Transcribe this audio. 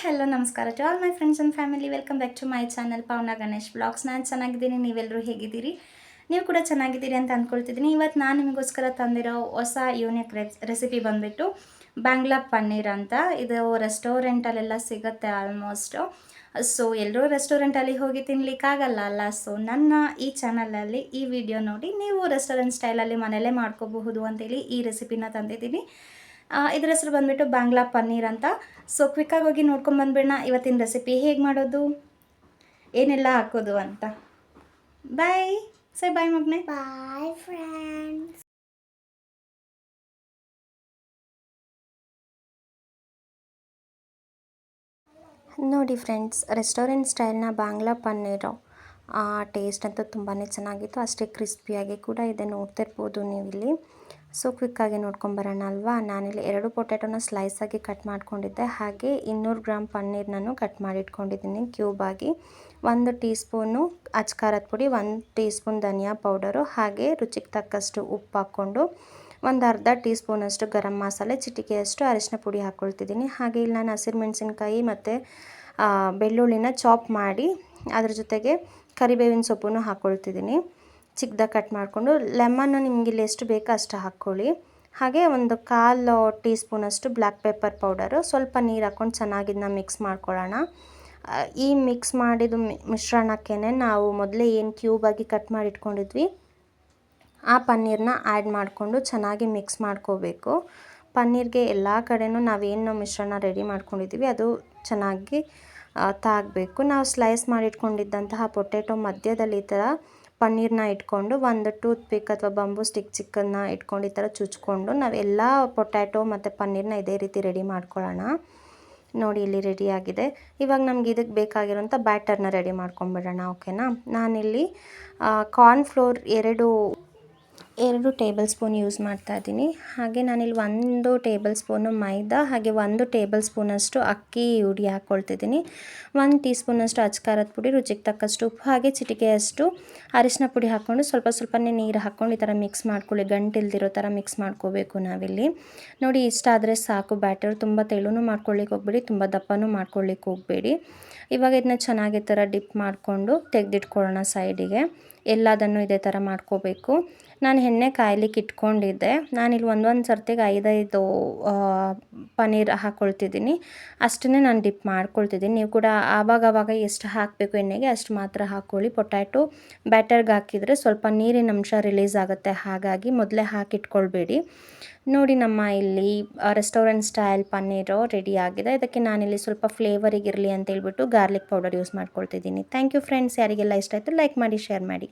Hello, ನಮಸ್ಕಾರ to all my friends and family welcome back to my channel Pavana Ganesh blogs ನಾನು ಚೆನ್ನಾಗಿದ್ದೀನಿ ನೀವೆಲ್ಲರೂ ಹೇಗಿದ್ದೀರಿ? ನೀವು ಕೂಡ ಚೆನ್ನಾಗಿದ್ದೀರಿ ಅಂತ ಅಂದ್ಕೊಳ್ತಿದ್ದೀನಿ ಇವತ್ತು ನಾನು ನಿಮಗೋಸ್ಕರ ತಂದಿರೋ ಹೊಸ ಯೂನಿಕ್ ರೆಸಿಪಿ ಬಂದುಬಿಟ್ಟು ಬ್ಯಾಂಗ್ಲಾ ಪನ್ನೀರ್ ಅಂತ. ಇದು ರೆಸ್ಟೋರೆಂಟಲ್ಲೆಲ್ಲ ಸಿಗುತ್ತೆ ಆಲ್ಮೋಸ್ಟು ಸೊ ಎಲ್ಲರೂ ರೆಸ್ಟೋರೆಂಟಲ್ಲಿ ಹೋಗಿ ತಿನ್ಲಿಕ್ಕಾಗಲ್ಲ ಅಲ್ಲ? ಸೊ ನನ್ನ ಈ ಚಾನಲಲ್ಲಿ ಈ ವಿಡಿಯೋ ನೋಡಿ ನೀವು ರೆಸ್ಟೋರೆಂಟ್ ಸ್ಟೈಲಲ್ಲಿ ಮನೆಯಲ್ಲೇ ಮಾಡ್ಕೋಬಹುದು ಅಂತೇಳಿ ಈ ರೆಸಿಪಿನ ತಂದಿದ್ದೀನಿ. ಇದ್ರ ಹೆಸರು ಬಂದುಬಿಟ್ಟು ಬಾಂಗ್ಲಾ ಪನ್ನೀರ್ ಅಂತ. ಸೊ ಕ್ವಿಕ್ಕಾಗಿ ಹೋಗಿ ನೋಡ್ಕೊಂಡು ಬಂದ್ಬಿಡೋಣ. ಇವತ್ತಿನ ರೆಸಿಪಿ ಹೇಗೆ ಮಾಡೋದು? ಏನೆಲ್ಲ ಹಾಕೋದು ಅಂತ. ಬಾಯ್ ಸೈ ಬಾಯ್ ಮಗ್ನೆ. ಬಾಯ್ ಫ್ರೆಂಡ್ಸ್ ನೋಡಿ ಫ್ರೆಂಡ್ಸ್ ರೆಸ್ಟೋರೆಂಟ್ ಸ್ಟೈಲ್ನ ಬಾಂಗ್ಲಾ ಪನ್ನೀರು ಟೇಸ್ಟ್ ಅಂತೂ ತುಂಬಾ ಚೆನ್ನಾಗಿತ್ತು. ಅಷ್ಟೇ ಕ್ರಿಸ್ಪಿಯಾಗಿ ಕೂಡ ಇದೆ. ನೋಡ್ತಿರ್ಬೋದು ನೀವು ಇಲ್ಲಿ ಸೊ ಕ್ವಿಕ್ಕಾಗಿ ನೋಡ್ಕೊಂಬರೋಣ ಅಲ್ವಾ? ನಾನಿಲ್ಲಿ ಎರಡು ಪೊಟ್ಯಾಟೋನ ಸ್ಲೈಸಾಗಿ ಕಟ್ ಮಾಡ್ಕೊಂಡಿದ್ದೆ. ಹಾಗೆ ಇನ್ನೂರು ಗ್ರಾಮ್ ಪನ್ನೀರ್ನೂ ಕಟ್ ಮಾಡಿಟ್ಕೊಂಡಿದ್ದೀನಿ ಕ್ಯೂಬಾಗಿ ಒಂದು ಟೀ ಸ್ಪೂನು ಅಚ್ಕಾರದ ಪುಡಿ, ಒಂದು ಟೀ ಸ್ಪೂನ್ ಧನಿಯಾ ಪೌಡರು ಹಾಗೆ ರುಚಿಗೆ ತಕ್ಕಷ್ಟು ಉಪ್ಪು ಹಾಕ್ಕೊಂಡು ಒಂದು ಅರ್ಧ ಟೀ ಸ್ಪೂನಷ್ಟು ಗರಂ ಮಸಾಲೆ ಚಿಟಿಕೆಯಷ್ಟು ಅರಿಶಿನ ಪುಡಿ ಹಾಕ್ಕೊಳ್ತಿದ್ದೀನಿ. ಹಾಗೆ ಇಲ್ಲಿ ನಾನು ಹಸಿರು ಮೆಣಸಿನ್ಕಾಯಿ ಮತ್ತು ಬೆಳ್ಳುಳ್ಳಿನ ಚಾಪ್ ಮಾಡಿ ಅದ್ರ ಜೊತೆಗೆ ಕರಿಬೇವಿನ ಸೊಪ್ಪನ್ನು ಹಾಕ್ಕೊಳ್ತಿದ್ದೀನಿ. ಚಿಕ್ಕದಾಗಿ ಕಟ್ ಮಾಡಿಕೊಂಡು ಲೆಮನ್ನು ನಿಮ್ಗೆ ಇಲ್ಲಿ ಎಷ್ಟು ಬೇಕೋ ಅಷ್ಟು ಹಾಕ್ಕೊಳ್ಳಿ. ಹಾಗೆ ಒಂದು ಕಾಲು ಟೀ ಸ್ಪೂನಷ್ಟು ಬ್ಲ್ಯಾಕ್ ಪೆಪ್ಪರ್ ಪೌಡರು ಸ್ವಲ್ಪ ನೀರು ಹಾಕ್ಕೊಂಡು ಚೆನ್ನಾಗಿದ್ದನ್ನ ಮಿಕ್ಸ್ ಮಾಡ್ಕೊಳ್ಳೋಣ. ಈ ಮಿಕ್ಸ್ ಮಾಡಿದ ಮಿಶ್ರಣಕ್ಕೆ ನಾವು ಮೊದಲೇ ಏನು ಕ್ಯೂಬಾಗಿ ಕಟ್ ಮಾಡಿ ಇಟ್ಕೊಂಡಿದ್ವಿ ಆ ಪನ್ನೀರನ್ನ ಆ್ಯಡ್ ಮಾಡಿಕೊಂಡು ಚೆನ್ನಾಗಿ ಮಿಕ್ಸ್ ಮಾಡ್ಕೋಬೇಕು. ಪನ್ನೀರ್ಗೆ ಎಲ್ಲ ಕಡೆನೂ ನಾವೇನು ಮಿಶ್ರಣ ರೆಡಿ ಮಾಡ್ಕೊಂಡಿದ್ದೀವಿ ಅದು ಚೆನ್ನಾಗಿ ತಾಗಬೇಕು. ನಾವು ಸ್ಲೈಸ್ ಮಾಡಿಟ್ಕೊಂಡಿದ್ದಂತಹ ಪೊಟೆಟೊ ಮಧ್ಯದಲ್ಲಿ ಈ ಥರ ಪನ್ನೀರನ್ನ ಇಟ್ಕೊಂಡು ಒಂದು ಟೂತ್ ಪಿಕ್ ಅಥವಾ ಬಂಬೂ ಸ್ಟಿಕ್ ಚಿಕ್ಕನ್ನ ಇಟ್ಕೊಂಡು ಈ ಥರ ಚುಚ್ಕೊಂಡು ನಾವೆಲ್ಲ ಪೊಟ್ಯಾಟೊ ಮತ್ತು ಪನ್ನೀರನ್ನ ಇದೇ ರೀತಿ ರೆಡಿ ಮಾಡ್ಕೊಳ್ಳೋಣ. ನೋಡಿ ಇಲ್ಲಿ ರೆಡಿಯಾಗಿದೆ ಇವಾಗ ನಮ್ಗೆ ಇದಕ್ಕೆ ಬೇಕಾಗಿರೋಂಥ ಬ್ಯಾಟರ್ನ ರೆಡಿ ಮಾಡ್ಕೊಂಬಿಡೋಣ ಓಕೆನಾ? ನಾನಿಲ್ಲಿ ಕಾರ್ನ್ಫ್ಲೋರ್ ಎರಡು ಎರಡು ಟೇಬಲ್ ಸ್ಪೂನ್ ಯೂಸ್ ಮಾಡ್ತಾ ಇದ್ದೀನಿ. ಹಾಗೆ ನಾನಿಲ್ಲಿ ಒಂದು ಟೇಬಲ್ ಸ್ಪೂನು ಮೈದಾ, ಹಾಗೆ ಒಂದು ಟೇಬಲ್ ಸ್ಪೂನಷ್ಟು ಅಕ್ಕಿ ಉಡಿ ಹಾಕ್ಕೊಳ್ತಿದ್ದೀನಿ ಒಂದು ಟೀ ಸ್ಪೂನಷ್ಟು ಅಚ್ಕಾರದ ಪುಡಿ, ರುಚಿಗೆ ತಕ್ಕಷ್ಟು ಉಪ್ಪು, ಹಾಗೆ ಚಿಟಿಕೆಯಷ್ಟು ಅರಿಶಿನ ಪುಡಿ ಹಾಕ್ಕೊಂಡು ಸ್ವಲ್ಪ ಸ್ವಲ್ಪನೇ ನೀರು ಹಾಕ್ಕೊಂಡು ಈ ಥರ ಮಿಕ್ಸ್ ಮಾಡ್ಕೊಳ್ಳಿ. ಗಂಟಿಲ್ದಿರೋ ಥರ ಮಿಕ್ಸ್ ಮಾಡ್ಕೋಬೇಕು ನಾವಿಲ್ಲಿ. ನೋಡಿ, ಇಷ್ಟ ಆದರೆ ಸಾಕು. ಬ್ಯಾಟರ್ ತುಂಬ ತೆಳುನೂ ಮಾಡ್ಕೊಳ್ಳಿಕ್ಕೆ ಹೋಗ್ಬೇಡಿ, ತುಂಬ ದಪ್ಪನೂ ಮಾಡ್ಕೊಳ್ಳಿಕ್ಕೆ ಹೋಗಬೇಡಿ. ಇವಾಗ ಇದನ್ನ ಚೆನ್ನಾಗಿ ಥರ ಡಿಪ್ ಮಾಡಿಕೊಂಡು ತೆಗೆದಿಟ್ಕೊಳ್ಳೋಣ ಸೈಡಿಗೆ ಎಲ್ಲದನ್ನು ಇದೇ ಥರ ಮಾಡ್ಕೋಬೇಕು. ನಾನು ಎಣ್ಣೆ ಕಾಯ್ಲಿಕ್ಕೆ ಇಟ್ಕೊಂಡಿದ್ದೆ. ನಾನಿಲ್ಲಿ ಒಂದೊಂದು ಸರ್ತಿಗೆ ಐದೈದು ಪನ್ನೀರ್ ಹಾಕ್ಕೊಳ್ತಿದ್ದೀನಿ ಅಷ್ಟನ್ನೇ ನಾನು ಡಿಪ್ ಮಾಡ್ಕೊಳ್ತಿದ್ದೀನಿ. ನೀವು ಕೂಡ ಆವಾಗ ಆವಾಗ ಎಷ್ಟು ಹಾಕಬೇಕು ಎಣ್ಣೆಗೆ ಅಷ್ಟು ಮಾತ್ರ ಹಾಕ್ಕೊಳ್ಳಿ ಪೊಟ್ಯಾಟೊ ಬ್ಯಾಟರ್ಗೆ ಹಾಕಿದರೆ ಸ್ವಲ್ಪ ನೀರಿನ ಅಂಶ ರಿಲೀಸ್ ಆಗುತ್ತೆ. ಹಾಗಾಗಿ ಮೊದಲೇ ಹಾಕಿಟ್ಕೊಳ್ಬೇಡಿ. ನೋಡಿ ನಮ್ಮ ಇಲ್ಲಿ ರೆಸ್ಟೋರೆಂಟ್ ಸ್ಟೈಲ್ ಪನ್ನೀರು ರೆಡಿ ಆಗಿದೆ. ಇದಕ್ಕೆ ನಾನಿಲ್ಲಿ ಸ್ವಲ್ಪ ಫ್ಲೇವರಿಗಿರಲಿ ಅಂತ ಹೇಳ್ಬಿಟ್ಟು garlic powder use ಮಾಡ್ಕೊಳ್ತಿದ್ದೀನಿ. Thank you friends. ಯಾರಿಗೆಲ್ಲ ಇಷ್ಟ ಆಯಿತು ಲೈಕ್ ಮಾಡಿ, ಶೇರ್ ಮಾಡಿ.